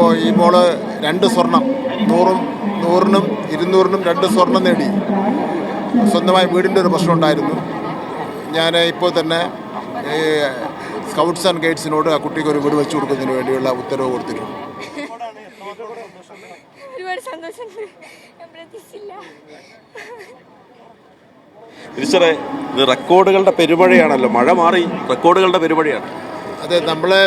ഇപ്പോൾ ഈ ബോൾ രണ്ട് സ്വർണം. നൂറും നൂറിനും ഇരുന്നൂറിനും രണ്ട് സ്വർണം നേടി. സ്വന്തമായി വീടിന്റെ ഒരു പ്രശ്നം ഉണ്ടായിരുന്നു. ഞാൻ ഇപ്പോൾ തന്നെ ഈ സ്കൗട്ട്സ് ആൻഡ് ഗൈഡ്സിനോട് ആ കുട്ടിക്ക് ഒരു വീട് വെച്ചു കൊടുക്കുന്നതിന് വേണ്ടിയുള്ള ഉത്തരവ് കൊടുത്തിട്ടുണ്ട് ഒരുപാട് സന്തോഷമുണ്ട് ഞാൻ പ്രതീക്ഷിച്ചില്ല. ഇത് റെക്കോർഡുകളുടെ പെരുമഴയാണല്ലോ മഴ മാറി റെക്കോർഡുകളുടെ പെരുമഴയാണ് അതെ നമ്മളെ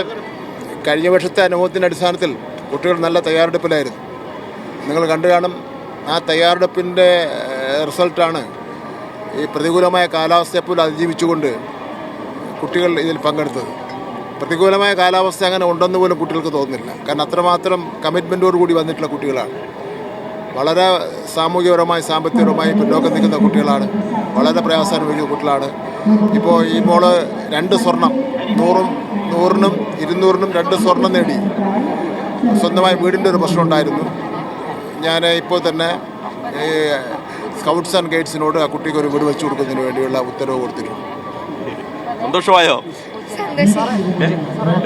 കഴിഞ്ഞ വർഷത്തെ അനുഭവത്തിന്റെ അടിസ്ഥാനത്തിൽ കുട്ടികൾ നല്ല തയ്യാറെടുപ്പിലായിരുന്നു. നിങ്ങൾ കണ്ടു കാണും ആ തയ്യാറെടുപ്പിന്റെ റിസൾട്ടാണ് ഈ പ്രതികൂലമായ കാലാവസ്ഥയെ പോലും അതിജീവിച്ചുകൊണ്ട് കുട്ടികൾ ഇതിൽ പങ്കെടുത്തത്. പ്രതികൂലമായ കാലാവസ്ഥ അങ്ങനെ ഉണ്ടെന്ന് പോലും കുട്ടികൾക്ക് തോന്നുന്നില്ല. കാരണം അത്രമാത്രം കമ്മിറ്റ്മെന്റോട് കൂടി വന്നിട്ടുള്ള കുട്ടികളാണ്. വളരെ സാമൂഹികപരമായി സാമ്പത്തികപരമായി പിന്നോക്കം നിൽക്കുന്ന കുട്ടികളാണ്. വളരെ പ്രയാസം അനുഭവിക്കുന്ന കുട്ടികളാണ്. ഇപ്പോൾ ഈ മോൾ രണ്ട് സ്വർണം നൂറും നൂറിനും ഇരുന്നൂറിനും രണ്ട് സ്വർണം നേടി. സ്വന്തമായി വീടിന്റെ ഒരു പ്രശ്നം ഉണ്ടായിരുന്നു. ഞാൻ ഇപ്പോൾ തന്നെ ഈ സ്കൗട്ട്സ് ആൻഡ് ഗൈഡ്സിനോട് ആ കുട്ടിക്ക് ഒരു വീട് വെച്ചു കൊടുക്കുന്നതിന് വേണ്ടിയുള്ള ഉത്തരവ് കൊടുത്തിട്ടുണ്ട് സന്തോഷമായോ?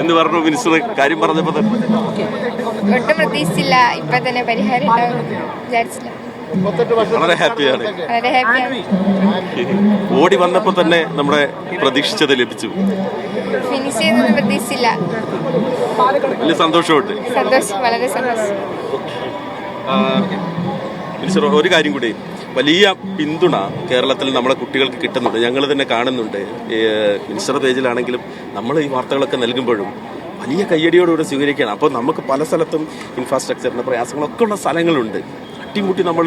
എന്ന് പറഞ്ഞു? മിനിസ്റ്റർ കാര്യം പറഞ്ഞപ്പോൾ തന്നെ. ഒട്ടും പ്രതീക്ഷിച്ചില്ല. ഇപ്പൊ തന്നെ പരിഹാരം ഉണ്ടാവും വിചാരിച്ചില്ല. വളരെ ഹാപ്പിയാണ് ഓടി വന്നപ്പോൾ തന്നെ നമ്മുടെ പ്രതീക്ഷിച്ചത് ലഭിച്ചു. ഫിനിഷ് പ്രതീക്ഷിച്ചില്ല. വലിയ സന്തോഷമുണ്ട്. സന്തോഷം വളരെ സന്തോഷം. ഒരു കാര്യം കൂടി. വലിയ പിന്തുണ കേരളത്തിൽ നമ്മളെ കുട്ടികൾക്ക് കിട്ടുന്നുണ്ട്. ഞങ്ങൾ തന്നെ കാണുന്നുണ്ട്. മിനിസ്റ്റർ പേജിലാണെങ്കിലും നമ്മൾ ഈ വാർത്തകളൊക്കെ നൽകുമ്പോഴും വലിയ കയ്യടിയോടുകൂടി സ്വീകരിക്കുകയാണ്. അപ്പോൾ നമുക്ക് പല സ്ഥലത്തും ഇൻഫ്രാസ്ട്രക്ചറിന്റെ പ്രയാസങ്ങളൊക്കെ ഉള്ള സ്ഥലങ്ങളുണ്ട്. തട്ടിമുട്ടി നമ്മൾ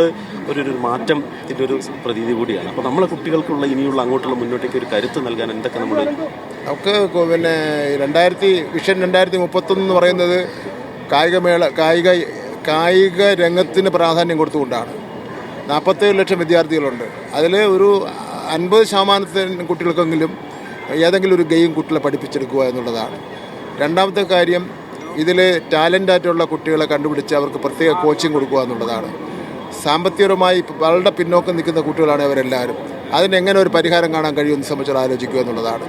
ഒരു ഒരു മാറ്റത്തിന്റെ ഒരു പ്രതീതി കൂടിയാണ്. അപ്പോൾ നമ്മളെ കുട്ടികൾക്കുള്ള ഇനിയുള്ള അങ്ങോട്ടുള്ള മുന്നോട്ടേക്ക് ഒരു കരുത്ത് നൽകാൻ എന്തൊക്കെ നമ്മൾ നമുക്ക് പിന്നെ രണ്ടായിരത്തി വിഷൻ രണ്ടായിരത്തി മുപ്പത്തൊന്ന് എന്ന് പറയുന്നത് കായികമേള കായിക കായിക രംഗത്തിന് പ്രാധാന്യം കൊടുത്തുകൊണ്ടാണ്. നാൽപ്പത്തേഴ് ലക്ഷം വിദ്യാർത്ഥികളുണ്ട്. അതിൽ ഒരു അൻപത് ശതമാനത്തിന് കുട്ടികൾക്കെങ്കിലും ഏതെങ്കിലും ഒരു ഗെയിം കുട്ടികളെ പഠിപ്പിച്ചെടുക്കുക എന്നുള്ളതാണ്. രണ്ടാമത്തെ കാര്യം ഇതിൽ ടാലന്റായിട്ടുള്ള കുട്ടികളെ കണ്ടുപിടിച്ച് അവർക്ക് പ്രത്യേക കോച്ചിങ് കൊടുക്കുക എന്നുള്ളതാണ്. സാമ്പത്തികപരമായി വളരെ പിന്നോക്കം നിൽക്കുന്ന കുട്ടികളാണ് അവരെല്ലാവരും. അതിനെങ്ങനെ ഒരു പരിഹാരം കാണാൻ കഴിയുമെന്ന് സംബന്ധിച്ച് ആലോചിക്കുക എന്നുള്ളതാണ്.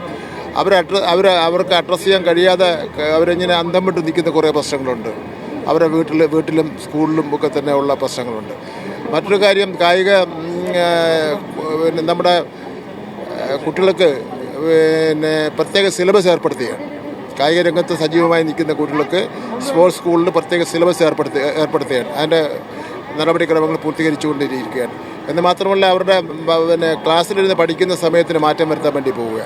അവർ അഡ്ര അവർ അവർക്ക് അഡ്രസ്സ് ചെയ്യാൻ കഴിയാതെ അവരിങ്ങനെ അന്തം വിട്ട് നിൽക്കുന്ന കുറേ പ്രശ്നങ്ങളുണ്ട്. അവരുടെ വീട്ടിൽ വീട്ടിലും സ്കൂളിലും ഒക്കെ തന്നെ ഉള്ള പ്രശ്നങ്ങളുണ്ട്. മറ്റൊരു കാര്യം കായിക പിന്നെ നമ്മുടെ കുട്ടികൾക്ക് പിന്നെ പ്രത്യേക സിലബസ് ഏർപ്പെടുത്തുകയാണ്. കായിക രംഗത്ത് സജീവമായി നിൽക്കുന്ന കുട്ടികൾക്ക് സ്പോർട്സ് സ്കൂളിൽ പ്രത്യേക സിലബസ് ഏർപ്പെടുത്തി ഏർപ്പെടുത്തുകയാണ്. അതിന്റെ നടപടിക്രമങ്ങൾ പൂർത്തീകരിച്ചുകൊണ്ടിരിക്കുകയാണ്. എന്ന് മാത്രമല്ല അവരുടെ പിന്നെ ക്ലാസ്സിലിരുന്ന് പഠിക്കുന്ന സമയത്തിന് മാറ്റം വരുത്താൻ വേണ്ടി പോവുക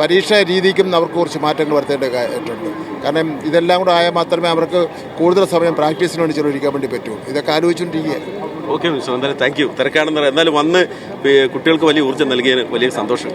പരീക്ഷാ രീതിക്കും അവർക്ക് കുറച്ച് മാറ്റങ്ങൾ വരുത്തേണ്ടതായിട്ടുണ്ട് കാരണം ഇതെല്ലാം കൂടെ ആയാൽ മാത്രമേ അവർക്ക് കൂടുതൽ സമയം പ്രാക്ടീസിന് വേണ്ടി ചെലവഴിക്കാൻ വേണ്ടി പറ്റൂ. ഇതൊക്കെ ആലോചിച്ചുകൊണ്ടിരിക്കുകയാണ്. ഓക്കെ മിസ്റ്റർ എന്തായാലും താങ്ക് യു തിരക്കാണെന്ന് പറയാം. എന്നാലും വന്ന് കുട്ടികൾക്ക് വലിയ ഊർജം നൽകിയതിന് വലിയ സന്തോഷം.